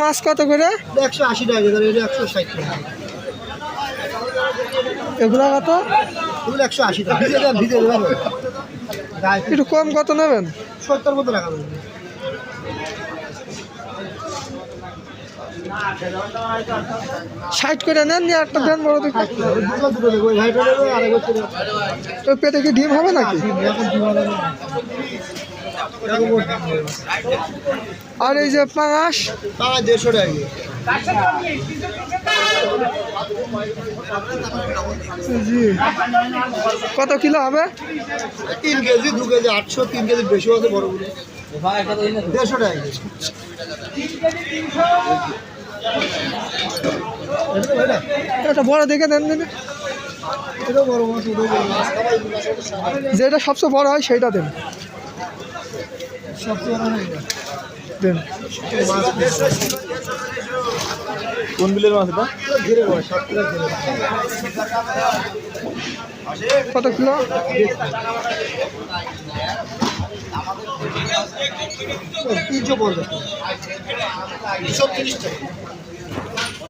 মাছ কত করে? একশো আশি টাকা একশো টাকা এগুলো কত? একশো আশি টাকা একটু কম কত নেবেন? সত্তর মতো যাবে ষাট করে নেন, নিয়ে একটা দেন বড় দেখে তো পেটে কি ডিম হবে নাকি? আর এই যে পাঁচ দেড়শো কত কিলো হবে? তিন কেজি, দু কেজি, আটশো, তিন কেজি বেশি আছে বড়গুলো। দেড়শো টাকা এটা বড় দেখে দেন দিন। এটাও বড় মাছ ওটাও বড় মাছ সবাই এগুলো সব- যেটা সবচেয়ে বড় হয় সেইটা দেন। সবচেয়ে বড় হয়ে দেন। কোন বিলের মাছ এটা? ঘিরে বয় সব কিলো কত কিলো? তিনশো পঞ্চাশ তিনশো তিরিশ টাকা।